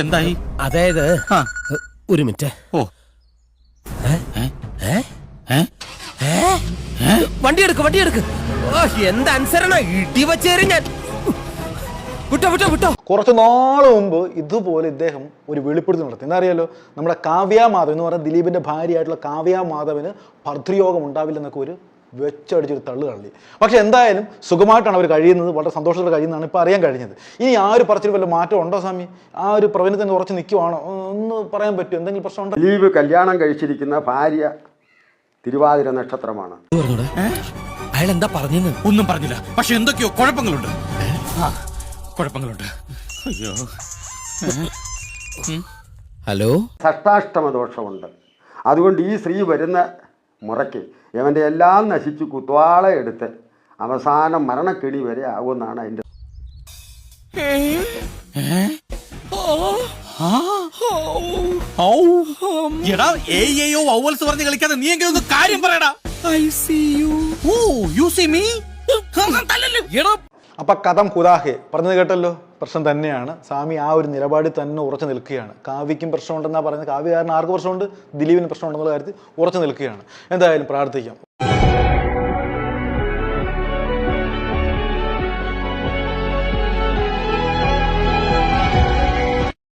എന്തായി? അതായത്. ഒരു മിനിറ്റ്. ഓ. വണ്ടി എടുക്ക് വണ്ടി എടുക്ക് ഓ, എന്ത് അനുസരണ ഇടി വച്ചേരും ഞാൻ. വിട്ടോ വിട്ടോ വിട്ടോ. കുറച്ച് നാൾ മുമ്പ് ഇതുപോലെ ഇദ്ദേഹം ഒരു വെളിപ്പെടുത്തൽ നടത്തി. എന്നറിയാലോ അറിയാലോ നമ്മുടെ കാവ്യ മാധവ് എന്ന് പറഞ്ഞാൽ ദിലീപിന്റെ ഭാര്യയായിട്ടുള്ള കാവ്യ മാധവന് ഭർതൃയോഗം ഉണ്ടാവില്ലെന്നൊക്കെ ഒരു വെച്ചടിച്ചൊരു തള്ളു തള്ളി പക്ഷെ എന്തായാലും സുഖമായിട്ടാണ് അവർ കഴിയുന്നത് വളരെ സന്തോഷത്തോടെ കഴിയുന്നതാണ് ഇപ്പോൾ അറിയാൻ കഴിഞ്ഞത്. ഇനി ആ ഒരു പറച്ചിൽ വല്ല മാറ്റം ഉണ്ടോ സ്വാമി? ആ ഒരു പ്രവചനത്തിന് ഉറച്ച് നിൽക്കുവാണോ ഒന്ന് പറയാൻ പറ്റുമോ? എന്തെങ്കിലും പ്രശ്നം ഉണ്ടോ? ദിലീപ് കല്യാണം കഴിച്ചിരിക്കുന്ന ഭാര്യ തിരുവാതിര നക്ഷത്രമാണ്. അയാൾ എന്താ പറഞ്ഞു ഒന്നും പറഞ്ഞില്ല. പക്ഷെ എന്തൊക്കെയോ കുഴപ്പങ്ങളുണ്ട്. കുഴപ്പങ്ങളുണ്ട്. അയ്യോ. ഹലോ? ഷഷ്ടാഷ്ടമ ദോഷമുണ്ട് അതുകൊണ്ട് ഈ സ്ത്രീ വരുന്ന മുറയ്ക്ക്. ഇവന്റെ എല്ലാം നശിച്ച് കുത്വാള എടുത്ത്. അവസാനം മരണക്കിളി വരെ ആകുമെന്നാണ് അതിന്റെ ഔവൽസ് പറഞ്ഞ് കളിക്കാതെ നീ എങ്കിലും ഒന്ന് കാര്യം പറയടാ. I see you oh you see me എടാ അപ്പൊ കഥം കുദാഹെ. പറഞ്ഞത് കേട്ടല്ലോ? പ്രശ്നം തന്നെയാണ്. സ്വാമി ആ ഒരു നിലപാടിൽ തന്നെ ഉറച്ചു നിൽക്കുകയാണ്. കാവ്യയ്ക്കും പ്രശ്നമുണ്ടെന്നാ പറയുന്നത്. കാവ്യ കാരണം ആർക്ക് പ്രശ്നമുണ്ട്? ദിലീപിന് പ്രശ്നമുണ്ടെന്നുള്ള കാര്യത്തിൽ ഉറച്ചു നിൽക്കുകയാണ്. എന്തായാലും പ്രാർത്ഥിക്കാം.